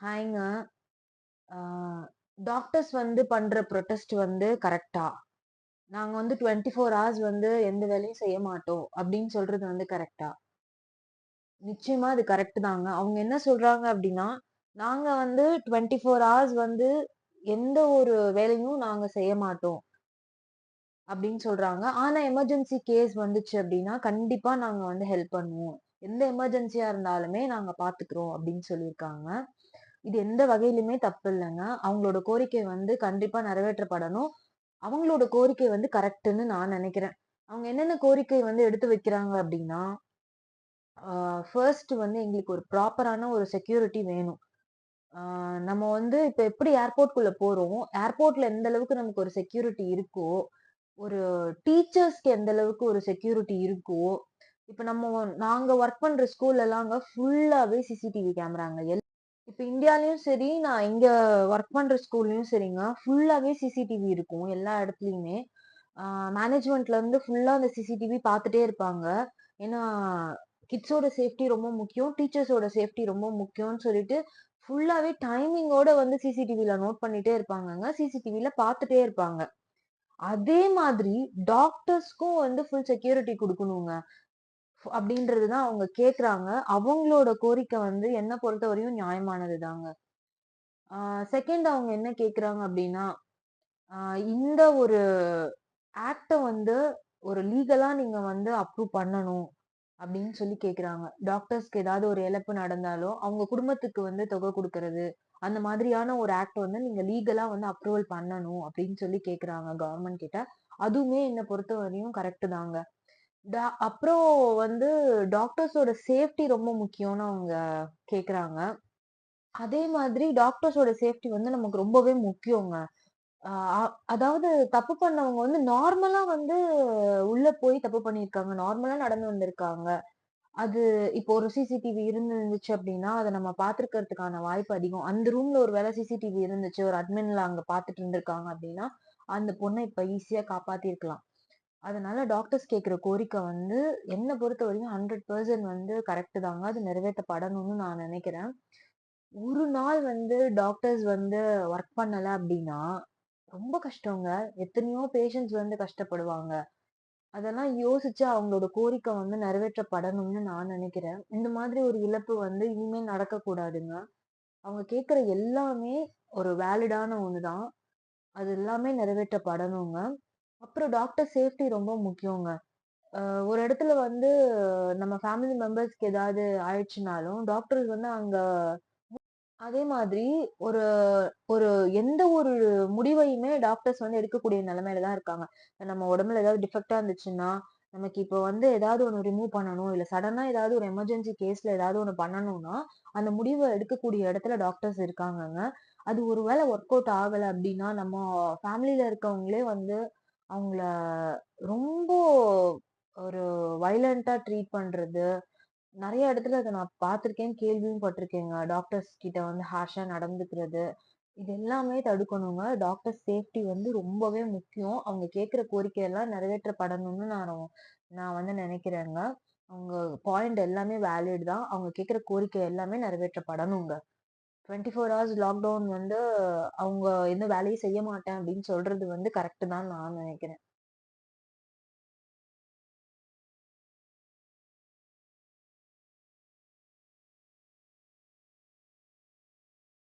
ஹாய்ங்க. Doctors வந்து பண்ற புரொடெஸ்ட் வந்து கரெக்ட்டா? நாங்க வந்து 24 ஹார்ஸ் வந்து எந்த வேலையும் செய்ய மாட்டோம் அப்படின்னு சொல்றது வந்து கரெக்ட்டா? நிச்சயமா அது கரெக்ட் தாங்க. அவங்க என்ன சொல்றாங்க அப்படின்னா, நாங்க வந்து 24 ஹார்ஸ் வந்து எந்த ஒரு வேலையும் நாங்க செய்ய மாட்டோம். அப்படின்னு சொல்றாங்க. ஆனா எமர்ஜென்சி கேஸ் வந்துச்சு அப்படின்னா, கண்டிப்பா நாங்க வந்து ஹெல்ப் பண்ணுவோம். எந்த எமர்ஜென்சியா இருந்தாலுமே நாங்க பார்த்துக்கிறோம் அப்படின்னு சொல்லியிருக்காங்க. இது எந்த வகையிலுமே தப்பு இல்லைங்க அவங்களோட கோரிக்கை வந்து கண்டிப்பா நிறைவேற்றப்படணும். அவங்களோட கோரிக்கை வந்து கரெக்டுன்னு நான் நினைக்கிறேன். அவங்க என்னென்ன கோரிக்கை வந்து எடுத்து வைக்கிறாங்க அப்படின்னா, ஆ ஃபர்ஸ்ட் வந்து எங்களுக்கு ஒரு ப்ராப்பரான ஒரு செக்யூரிட்டி வேணும். ஆ நம்ம வந்து இப்ப எப்படி ஏர்போர்ட்குள்ள போறோம், ஏர்போர்ட்ல எந்த அளவுக்கு நமக்கு ஒரு செக்யூரிட்டி இருக்கோ, ஒரு டீச்சர்ஸ்க்கு எந்த அளவுக்கு ஒரு செக்யூரிட்டி இருக்கோ, இப்ப நம்ம நாங்க ஒர்க் பண்ற ஸ்கூல்லலாங்க ஃபுல்லாவே சிசிடிவி கேமராங்க. எல் இப்போ இந்தியாலையும் சரி, நான் இங்க ஒர்க் பண்ற ஸ்கூல்லையும் சரிங்க, ஃபுல்லாவே சிசிடிவி இருக்கும் எல்லா இடத்துலயுமே. மேனேஜ்மெண்ட்ல இருந்து ஃபுல்லா அந்த சிசிடிவி பார்த்துட்டே இருப்பாங்க. ஏன்னா, கிட்ஸோட சேஃப்டி ரொம்ப முக்கியம். டீச்சர்ஸோட சேஃப்டி ரொம்ப முக்கியம்னு சொல்லிட்டு, ஃபுல்லாவே டைமிங்கோட வந்து சிசிடிவில நோட் பண்ணிட்டே இருப்பாங்கங்க. சிசிடிவில பார்த்துட்டே இருப்பாங்க. அதே மாதிரி டாக்டர்ஸ்க்கும் வந்து ஃபுல் செக்யூரிட்டி கொடுக்கணுங்க அப்படின்றது தான் அவங்க கேட்குறாங்க அவங்களோட கோரிக்கை வந்து என்ன பொறுத்தவரையும் நியாயமானது தாங்க. செகண்ட் அவங்க என்ன கேட்குறாங்க அப்படின்னா, இந்த ஒரு ஆக்டை வந்து ஒரு லீகலா நீங்க வந்து அப்ரூவ் பண்ணணும் அப்படின்னு சொல்லி கேட்குறாங்க டாக்டர்ஸ்க்கு ஏதாவது ஒரு இழப்பு நடந்தாலும் அவங்க குடும்பத்துக்கு வந்து தொகை கொடுக்கறது அந்த மாதிரியான ஒரு ஆக்ட் வந்து நீங்க லீகலா வந்து அப்ரூவல் பண்ணணும் அப்படின்னு சொல்லி கேட்குறாங்க கவர்மெண்ட் கிட்ட. அதுவுமே என்ன பொறுத்தவரையும் கரெக்டு தாங்க. டா அப்புறம் வந்து டாக்டர்ஸோட சேஃப்டி ரொம்ப முக்கியம்னு அவங்க கேக்குறாங்க. அதே மாதிரி டாக்டர்ஸோட சேஃப்டி வந்து நமக்கு ரொம்பவே முக்கியங்க. அதாவது தப்பு பண்ணவங்க வந்து நார்மலா வந்து உள்ள போய் தப்பு பண்ணியிருக்காங்க. நார்மலா நடந்து வந்திருக்காங்க. அது இப்போ ஒரு சிசிடிவி இருந்துருந்துச்சு அப்படின்னா, அத நம்ம பார்த்திருக்கிறதுக்கான வாய்ப்பு அதிகம். அந்த ரூம்ல ஒரு வேலை சிசிடிவி இருந்துச்சு, ஒரு அட்மின்ல அங்க பார்த்துட்டு இருந்திருக்காங்க அப்படின்னா, அந்த பொண்ண இப்ப ஈஸியா காப்பாத்தியிருக்கலாம். அதனால டாக்டர்ஸ் கேட்குற கோரிக்கை வந்து என்ன பொறுத்தவரையும் 100% வந்து கரெக்ட்டு தாங்க. அது நிறைவேற்றப்படணும்னு நான் நினைக்கிறேன். ஒரு நாள் வந்து டாக்டர்ஸ் வந்து ஒர்க் பண்ணல அப்படின்னா, ரொம்ப கஷ்டங்க. எத்தனையோ பேஷண்ட்ஸ் வந்து கஷ்டப்படுவாங்க. அதெல்லாம் யோசிச்சு அவங்களோட கோரிக்கை வந்து நிறைவேற்றப்படணும்னு நான் நினைக்கிறேன். இந்த மாதிரி ஒரு இழப்பு வந்து இனிமே நடக்கக்கூடாதுங்க. அவங்க கேட்குற எல்லாமே ஒரு வேலிடான ஒண்ணு தான். அது எல்லாமே நிறைவேற்றப்படணுங்க. அப்புறம் டாக்டர் சேஃப்டி ரொம்ப முக்கியங்க. அ ஒரு இடத்துல வந்து நம்ம ஃபேமிலி மெம்பர்ஸ்க்கு ஏதாவது ஆயிடுச்சுனாலும், டாக்டர்ஸ் வந்து அங்க அதே மாதிரி ஒரு ஒரு எந்த ஒரு முடிவையுமே டாக்டர்ஸ் வந்து எடுக்கக்கூடிய நிலைமையில தான் இருக்காங்க. நம்ம உடம்புல ஏதாவது டிஃபெக்ட்டா இருந்துச்சுன்னா, நமக்கு இப்போ வந்து ஏதாவது ஒண்ணு ரிமூவ் பண்ணணும். இல்ல சடனா ஏதாவது ஒரு எமர்ஜென்சி கேஸ்ல ஏதாவது ஒண்ணு பண்ணணும்னா, அந்த முடிவ எடுக்கக்கூடிய இடத்துல டாக்டர்ஸ் இருக்காங்கங்க. அது ஒரு வேளை ஒர்க் அவுட் ஆகல அப்படின்னா, நம்ம ஃபேமிலில இருக்கவங்களே வந்து அவங்கள ரொம்ப ஒரு வயலன்ட்டா ட்ரீட் பண்றது, நெறைய இடத்துல அத நான் பார்த்துருக்கேன், கேள்வியும் பட்டுருக்கேங்க. டாக்டர்ஸ் கிட்ட வந்து ஹார்ஷா நடந்துக்கிறது. இது எல்லாமே தடுக்கணுங்க. டாக்டர் சேஃப்டி வந்து ரொம்பவே முக்கியம். அவங்க கேட்கிற கோரிக்கை எல்லாம் நிறைவேற்றப்படணும்னு நான் நான் வந்து நினைக்கிறேங்க. அவங்க பாயிண்ட் எல்லாமே வேலிட் தான். அவங்க கேட்கிற கோரிக்கை எல்லாமே நிறைவேற்றப்படணுங்க. டுவெண்ட்டி ஃபோர் ஹவர்ஸ் லாக்டவுன் வந்து அவங்க எந்த வேலையும் செய்ய மாட்டேன் அப்படின்னு சொல்றது வந்து கரெக்டு தான் நான் நினைக்கிறேன்.